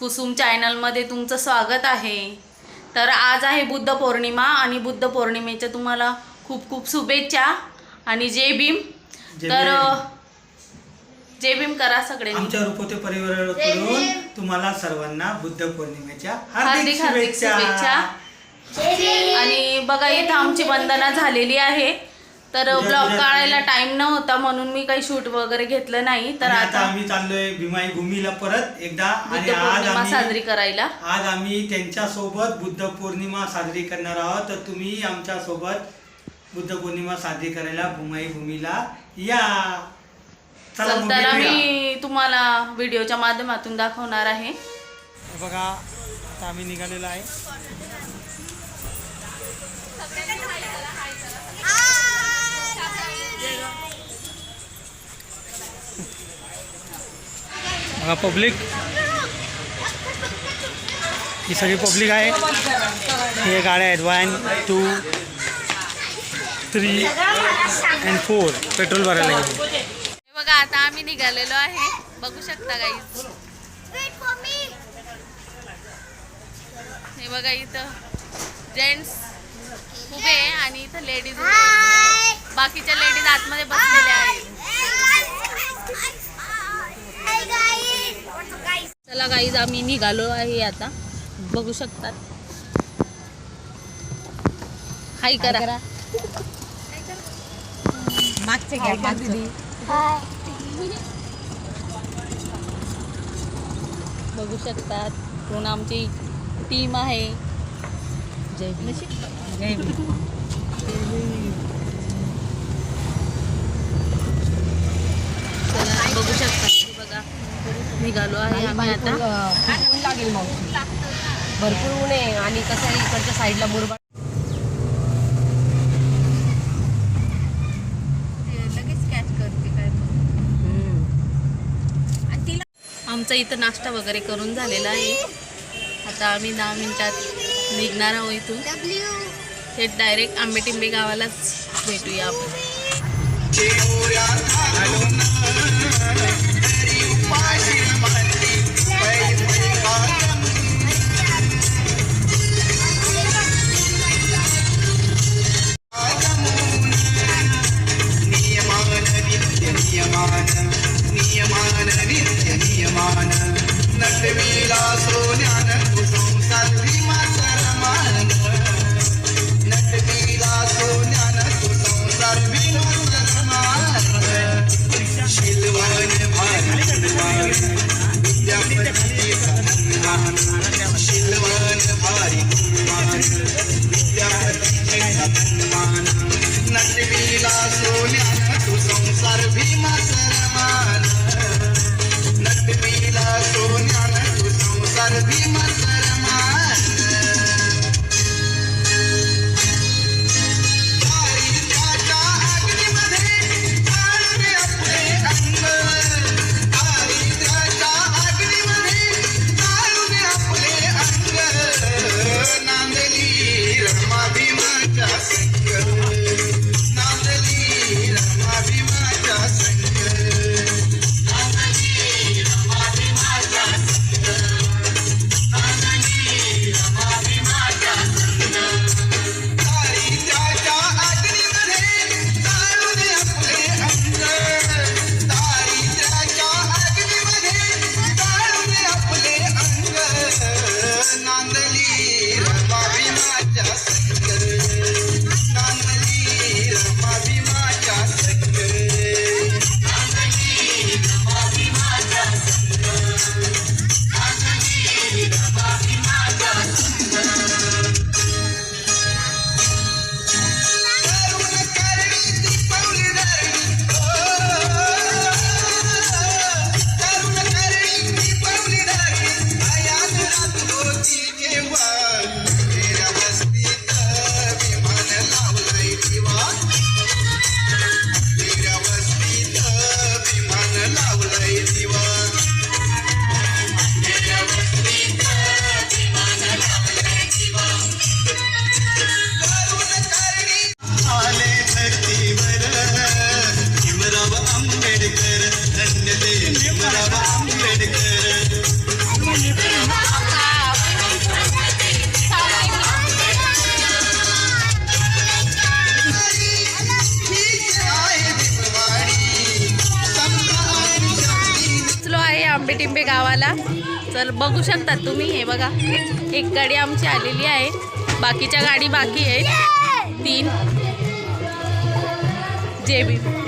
कुसुम चॅनलमध्ये तुमचं स्वागत आहे. तर आज आहे बुद्ध पौर्णिमा आणि बुद्ध पौर्णिमेच्या तुम्हाला खूप खूप शुभेच्छा आणि जय भीम. तर. जय भीम करा सगळ्यांनी आमच्या परिवाराकडून तुम्हाला सर्वांना बुद्ध पौर्णिमेच्या हार्दिक हार्दिक शुभेच्छा. आणि बघा इथं आमची वंदना झालेली आहे. तर ब्लॉग काढायला. टाइम नव्हता म्हणून मी काही शूट वगैरे घेतलं नाही. तर आता आम्ही चाललोय भीमाई भूमीला परत एकदा. बुद्ध आणि आज पौर्णिमा साजरी आम्ही करायला. आज आम्ही त्यांच्यासोबत बुद्ध पौर्णिमा साजरी करणार आहोत. तर तुम्ही आमच्यासोबत बुद्ध पौर्णिमा साजरी करायला भूमाई भूमीला या. चला तर मग त्याला भेटूया. मी तुम्हाला व्हिडिओच्या माध्यमातून दाखवणार आहे. बघा आता आम्ही निघालेलो आहे. बघा पब्लिक. ही सगळी पब्लिक आहे. हे गाड्या आहेत. One two three and four petrol भरायला गेले. हे बघा आता आम्ही निघालेलो आहे. बघू शकता गाईज हे बघा इथं. जेंट्स उभे आहे आणि इथं लेडीज बाकीच्या लेडीज आतमध्ये बसलेल्या आहेत. चला गाईज आम्ही निघालो आहे आता. बघू शकतात. हाय करा. मागचे घ्या मागचे. बघू शकतात. पूर्ण आमची टीम आहे? जय भीम. बघू शकता बघा. निघालो आहे आम्ही आता. ऊन लागेल मग. भरपूर ऊन आहे आणि कसं आहे इकडच्या साईडला मुरबाड लगेच कॅच करते काय आमचा इथं नाश्ता वगैरे करून झालेला आहे. आता आम्ही दहा मिनिटात निघणार आहोत इथून. हे डायरेक्ट आंबेटिंबे गावालाच भेटूया आपण. नियमान नित्य नियमान नियमान नित्य सोन्यान तू विद्यापती सन्मान शिलवान तू संसार भीमा बघू शकता तुम्ही हे बघा. एक गाडी आमची आलेली आहे. बाकीच्या गाडी बाकी आहेत. तीन. जे बी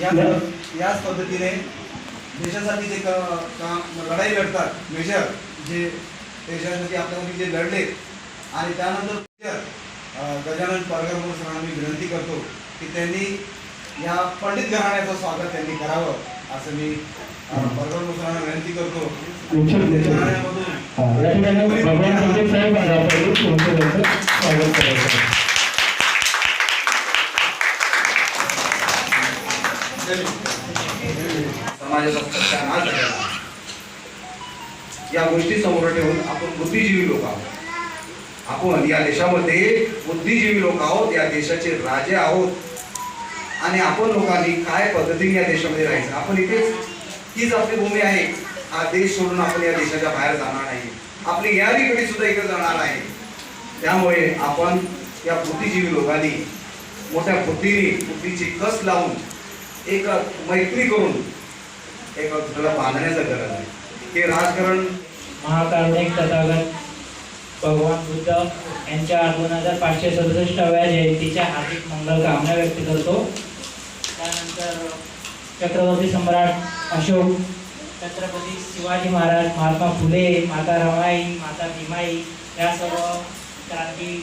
या याच पद्धतीने देशासाठी जे क- काम लढाई लढतात मेजर जे देशासाठी आपल्यासाठी जे लढले आणि त्यानंतर गजानन पारकर सरांना मी विनंती करतो की त्यांनी या पंडित घराण्याचं स्वागत त्यांनी करावं असं मी पारकर सरांना विनंती करतो. घराण्यामधून. आहे. समाजाचा त्या ना आहे. या गोष्टी समोर ठेवून आपण बुद्धिजीवी लोक आहोत. आपण या देशामध्ये बुद्धिजीवी लोक आहोत या देशाचे राजे आहोत. आणि आपण लोकांनी काय पद्धतीने या देशामध्ये राहायचं? आपण इथेच हीच आपली भूमी आहे. हा देश सोडून आपण या देशाच्या बाहेर जाणार नाही. आपली यारी पिढी सुद्धा इकडे जाणार आहे त्यामुळे आपण या बुद्धिजीवी लोकांनी मोठ्या बुद्धीने बुद्धीची कस लावून एक मैत्री करून एक दुसऱ्याला बांधण्याचं गरज आहे. हे राजकारण महाकारुणिक तथागत भगवान बुद्ध यांच्या दोन हजार पाचशे सदुसष्टाव्या जयंतीच्या हार्दिक मंगल कामना व्यक्त करतो. त्यानंतर छत्रपती सम्राट अशोक छत्रपती शिवाजी महाराज महात्मा फुले माता रमाई माता भीमाई या सर्व क्रांती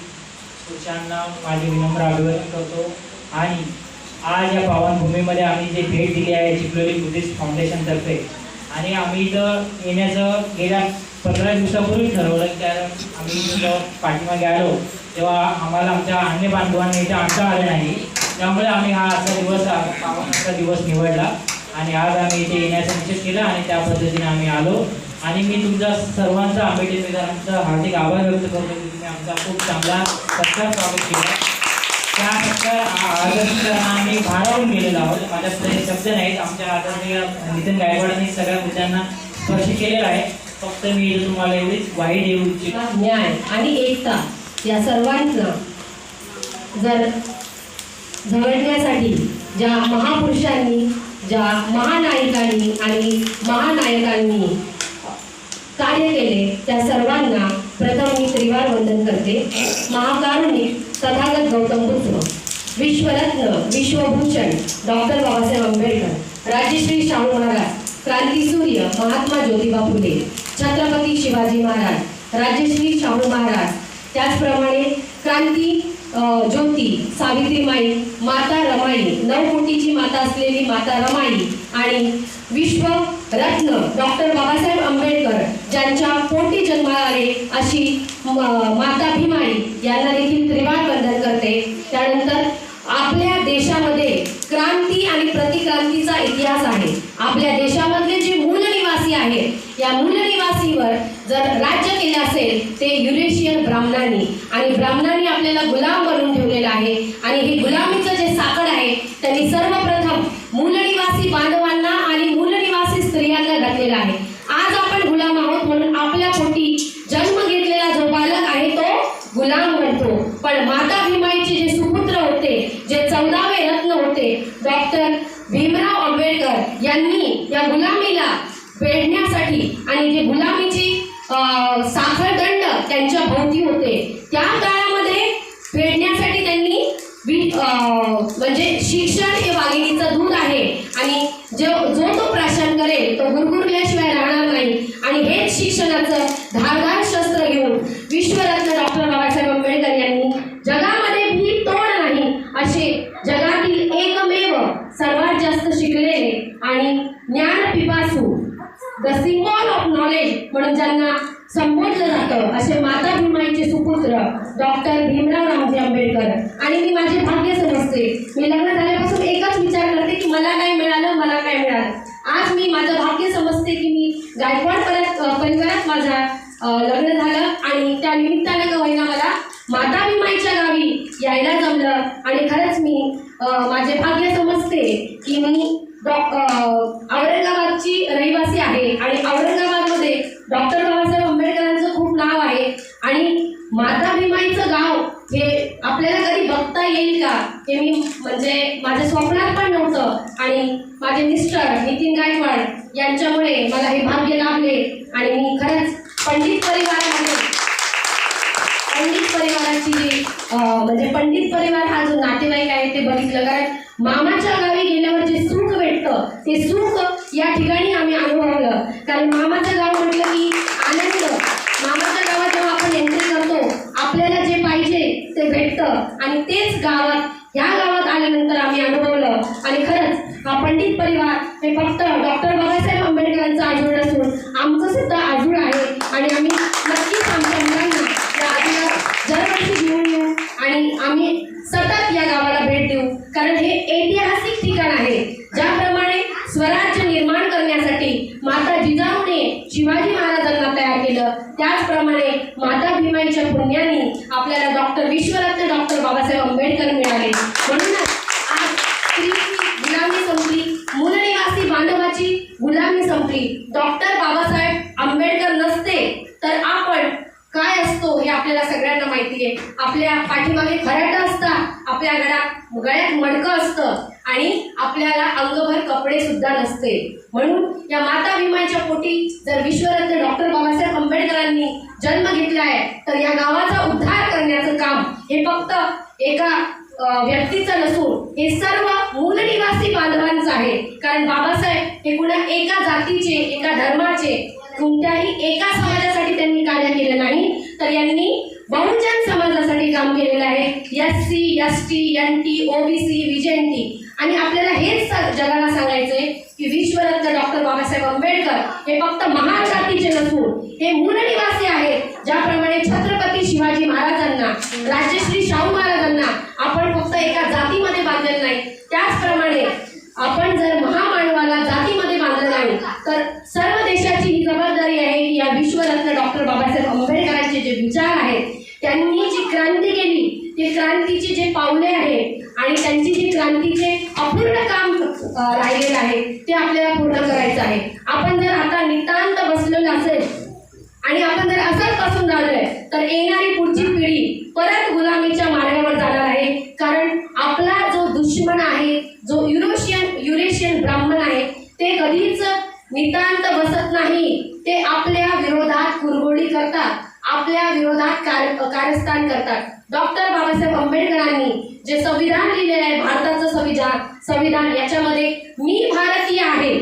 पुरुषांना माझी विनम्र अभिवादन करतो. आणि आज या पावनभूमीमध्ये आम्ही जे भेट दिली आहे चिखलोली बुद्धिस्ट फाउंडेशनतर्फे आणि आम्ही इथं येण्याचं गेल्या पंधरा दिवसापूर्वी ठरवलं कारण आम्ही इथं पाठीमागे आलो तेव्हा आम्हाला आमच्या अन्य बांधवांनी इथे आणता आलं नाही. त्यामुळे आम्ही हा असा दिवस पावन असा दिवस निवडला आणि आज आम्ही इथे येण्याचा निश्चित केला आणि त्या पद्धतीने आम्ही आलो. आणि मी तुमच्या सर्वांचा आंबेडकरांचा हार्दिक आभार व्यक्त करतो की तुम्ही आमचा खूप चांगला सत्कार स्वागत केला. त्या सत्कार आदर्शांना आम्ही भारावून गेलेलो आहोत. म्हणजे माझ्याकडे शब्द नाहीत. आमच्या आदरणीय नितीन गायकवाडांनी सगळ्या मुद्द्यांना स्पर्श केलेला आहे. फक्त मी तुम्हाला एवढीच वाईट देऊ इच्छितो न्याय आणि एकता या सर्वांना जर झगडण्यासाठी ज्या महापुरुषांनी ज्या महानायकांनी आणि महानायकांनी कार्य केले त्या सर्वांना प्रथम मी त्रिवार वंदन करते. महाकारुणिक तथागत गौतम बुद्ध विश्वरत्न विश्वभूषण डॉक्टर बाबासाहेब आंबेडकर राजश्री शाहू महाराज क्रांतीसूर्य महात्मा ज्योतिबा फुले छत्रपती शिवाजी महाराज राजश्री शाहू महाराज. त्याचप्रमाणे क्रांती ज्योती सावित्रीमाई माता रमाई नऊ कोटीची माता असलेली माता रमाई आणि विश्व रत्न डॉक्टर बाबासाहेब आंबेडकर ज्यांच्या पोटी जन्माला आले अशी म- माता भीमाई यांना देखील त्रिवार वंदन करते त्यानंतर आपल्या देशामध्ये क्रांती आणि प्रतिक्रांतीचा इतिहास आहे. आपल्या देशामधले जे मूल निवासी आहेत या मूल निवासीवर जर राज्य केले असेल ते युरेशियन ब्राह्मणांनी. आणि ब्राह्मणांनी आपल्याला गुलाम बनवून ठेवलेलं आहे. आणि हे गुलामीचं जे साकड आहे त्यांनी सर्वप्रथम मूलनिवासी बांधवांना आणि मूलनिवासी स्त्रियांना घातलेलं आहे आज आपण गुलाम आहोत म्हणून आपल्या पोटी जन्म घेतलेला जो बालक आहे तो गुलाम बनतो पण माता भीमाईचे जे सुपुत्र होते जे चौदावे रत्न होते डॉक्टर भीमराव आंबेडकर यांनी या गुलामीला पेडण्यासाठी आणि जे गुलामीची अं, साखळदंड त्यांच्या भोवती होते. त्या काळात फेडण्यासाठी त्यांनी वि- अं, म्हणजे शिक्षण हे वाघिणीचं दूध आहे आणि जो जो तो प्राशन करेल तो गुरगुरल्याशिवाय राहणार नाही आणि हेच शिक्षणाचं धारदार शस्त्र घेऊन विश्वरत्न डॉक्टर बाबासाहेब आंबेडकर यांनी जगामध्ये भी तोड नाही असे जगातील एकमेव सर्वात जास्त शिकलेले आणि ज्ञान पिपासू द सिम्बॉल ऑफ नॉलेज म्हणून ज्यांना संबोधलं जातं असे माता भीमाईचे सुपुत्र डॉक्टर भीमराव रामजी आंबेडकर आणि मी माझे भाग्य समजते मी लग्न झाल्यापासून एकच विचार करते की मला काय मिळालं मला काय मिळालं आज मी माझं भाग्य समजते की मी गायकवाड परत अ, परिवारात माझा लग्न झालं आणि त्या निमित्तानं का होईना मला माता भीमाईच्या गावी यायला जमलं. आणि खरंच मी माझे भाग्य समजते की मी डॉ औरंगाबादची रहिवासी आहे. आणि औरंगाबादमध्ये डॉक्टर बाबासाहेब आंबेडकरांचं खूप नाव आहे. आणि माता भीमाईचं गाव हे आपल्याला कधी बघता येईल का? हे मी म्हणजे माझ्या स्वप्नात पण नव्हतं. आणि माझे मिस्टर नितीन गायकवाड यांच्यामुळे मला हे भाग्य लाभले. आणि मी खरंच पंडित परिवारामध्ये पंडित परिवाराची जी म्हणजे पंडित परिवार हा जो नातेवाईक आहे ते बघितलं. कारण मामाच्या गावी गेल्यावर जे सुख भेटतं ते सुख या ठिकाणी आम्ही अनुभवलं कारण मामाचं गाव म्हटलं की आनंद मामाच्या गावात जेव्हा आपण एंट्री करतो आपल्याला जे पाहिजे ते भेटतं आणि तेच गावात ह्या गावात आल्यानंतर आम्ही अनुभवलं आणि खरंच हा पंडित परिवार हे फक्त डॉक्टर बाबासाहेब आंबेडकरांचं आजूळ नसून आमचं सुद्धा आजूळ आहे आणि आम्ही नक्कीच आमच्या मुलांना या आजूळात दरवर्षी घेऊन येऊ आणि आम्ही सतत या गावाला भेट देऊ कारण हे ऐतिहासिक ठिकाण आहे ज्याप्रमाणे स्वराज्य निर्माण करण्यासाठी माता जिजाऊने शिवाजी महाराजांना तयार केलं त्याचप्रमाणे माता भीमाईच्या पुण्याने आपल्याला डॉक्टर विश्वरत्न डॉक्टर बाबासाहेब आंबेडकर मिळाले म्हणूनच आज स्त्रीची गुलामी संपली मूलनिवासी बांधवाची गुलामी डॉक्टर बाबासाहेब आंबेडकर नसते तर आपण काय असतो हे आपल्याला सगळ्यांना माहिती आहे. आपल्या पाठीमागे खराटा असतात आपल्या गळ्यात गळ्यात मडकं असतं आणि आपल्याला अंगभर कपडे सुद्धा नसते. म्हणून या माता भीमाच्या पोटी जर विश्वरत्न डॉक्टर बाबासाहेब आंबेडकरांनी जन्म घेतला आहे तर या गावाचा उद्धार करण्याचं काम हे फक्त एका व्यक्तीचं नसून हे सर्व मूलनिवासी बांधवांचं आहे. कारण बाबासाहेब हे कुणा एका जातीचे एका धर्माचे कोणत्याही एका समाजासाठी त्यांनी कार्य केलं नाही. तर यांनी बहुजन समाजासाठी काम केलेलं आहे. S C S T N T OBC विजयंती. आणि आपल्याला हेच जगाला सांगायचंय की विश्वरत्न डॉक्टर बाबासाहेब आंबेडकर हे फक्त महान जातीचे नसून हे मूलनिवासी आहेत. ज्याप्रमाणे छत्रपती शिवाजी महाराज महाराजांना राजश्री शाहू महाराजांना आपण फक्त एका जातीमध्ये बांधलेलं नाही. त्याचप्रमाणे आपण जर महामानवाला जातीमध्ये बांधलं नाही तर सर्व देशाची ही जबाबदारी आहे की या विश्वरत्न डॉक्टर बाबासाहेब आंबेडकरांचे जे विचार आहेत त्यांनी जी क्रांती केली ते क्रांतीचे जे पावले आहेत आणि त्यांची जी क्रांतीचे अपूर्ण काम राहिलेलं आहे ते आपल्याला पूर्ण करायचं आहे. आपण जर आता नितांत बसलेलं असेल आणि आपण जर असंच बसून राहिलोय तर येणारी पुढची पिढी परत गुलामीच्या मार्गावर जाणार आहे. कारण आपला जो दुश्मन आहे जो युरोशियन युरेशियन ब्राह्मण आहे ते कधीच नितांत बसत नाही. ते आपल्या विरोधात कुरगोडी करतात आपल्या विरोधात कार कारस्थान करतात. डॉक्टर बाबासाहेब आंबेडकरांनी जे संविधान लिहिलेलं आहे भारताचं संविधान संविधान याच्यामध्ये मी भारतीय आहे.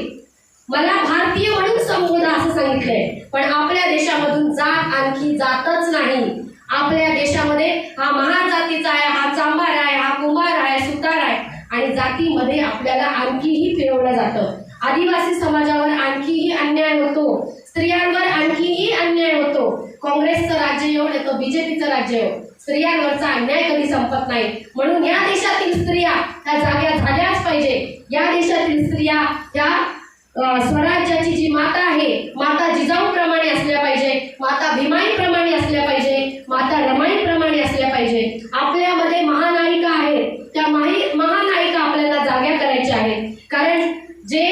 मला भारतीय म्हणून संबोधा असं सांगितलंय. पण आपल्या देशामधून जात आणखी जातच नाही. आपल्या देशामध्ये हा महाजातीचा आहे हा चांभार आहे हा कुंभार आहे सुतार आहे. आणि जातीमध्ये आपल्याला आणखीही फिरवलं जातं. आदिवासी समाजावर आणखीही अन्याय होतो. स्त्रियांवर आणखीही अन्याय होतो. काँग्रेसचं राज्य येऊ नाही तर बीजेपीचं राज्य येऊ स्त्रियांवरचा अन्याय कधी संपत नाही. म्हणून या देशातील स्त्रिया ह्या जाग्या झाल्याच पाहिजे. या देशातील स्त्रिया ह्या स्वराज्याची जी माता आहे माता जिजाऊप्रमाणे असल्या पाहिजे माता भीमाईप्रमाणे असल्या पाहिजे माता रमाईप्रमाणे असल्या पाहिजे. आपल्यामध्ये महानायिका आहेत. त्या माही महानायिका आपल्याला जाग्या करायच्या आहेत. कारण जे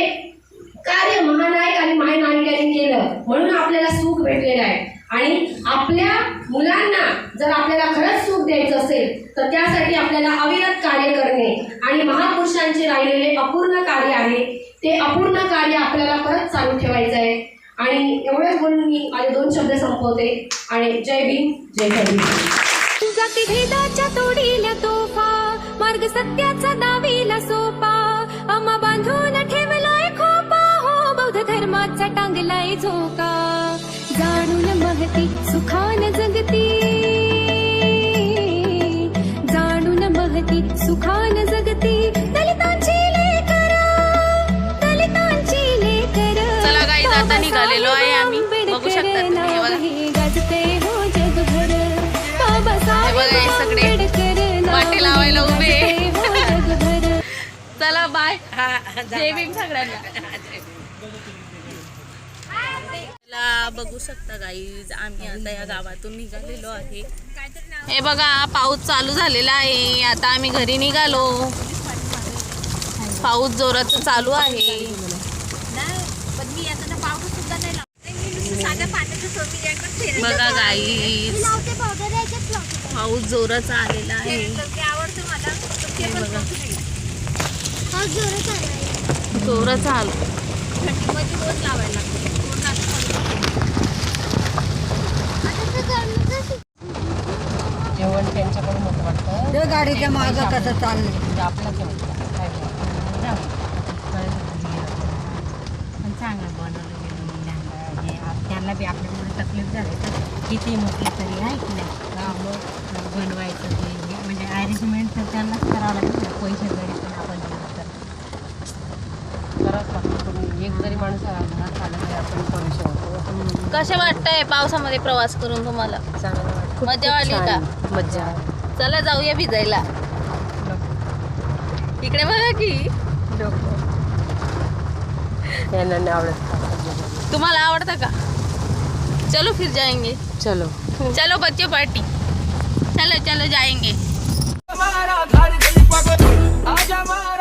कार्य महानायक आणि महानायिकांनी केलं म्हणून आपल्याला सुख भेटलेलं आहे. आणि आपल्या मुलांना जर आपल्याला खरंच सुख द्यायचं असेल तर त्यासाठी आपल्याला अविरत कार्य करणे आणि महापुरुषांचे राहिलेले अपूर्ण कार्य आहे. ते अपूर्ण कार्य आपल्याला परत चालू ठेवायचं आहे. आणि एवढंच बोलून मी माझे दोन शब्द संपवते. आणि जय भीम जय भेदाच्या तोडील्या तोफा मार्ग सत्याचा दावीला सोपा. अम्मा बांधून ठेवलाय खोपा हो बौद्ध धर्माचा टांगलाय झोका. जाणून महती सुखान जगती. जय भीम सगळ्यांना. ला बघू शकता गाईज आम्ही आता या गावातून निघालेलो आहे. हे बघा पाऊस चालू झालेला आहे. आता आम्ही घरी निघालो. पाऊस जोरात चालू आहे. बघा गाईज पाऊस जोराचा आलेला आहे. बघा. जोराचा आला जेवण त्यांच्याकडून होतं बघ गाडीच्या मागं कसं चाललंय? म्हणजे वाटतं. तुझी गिऱ्हाईक. पण चांगलं बनवलं गेलं हे त्यांना बी आपल्यामुळे तकलीफ झाली तर किती म्हटलं तरी आहे की नाही? बनवायचं ते. म्हणजे अरेंजमेंट तर त्यांनाच करावं लागेल ना. पैसे जरी पण आपण दिले तर करावंच लागतं पण एक जरी माणूस घरात आला तरी आपण करू शकतो. पण कसे वाटतंय पावसामध्ये प्रवास करून तुम्हाला? चांगलं वाटतं. खूप- मजा खूप आली छान. का? मजा आली. चला जाऊया भिजायला. इकडे बघा की. यांना नाही आवडत तुम्हाला आवडतं का? चलो फिर जाएंगे. चलो. चलो बच्चे पार्टी. चलो चलो जाएंगे. हमारा घर गई पगल आजा हमारा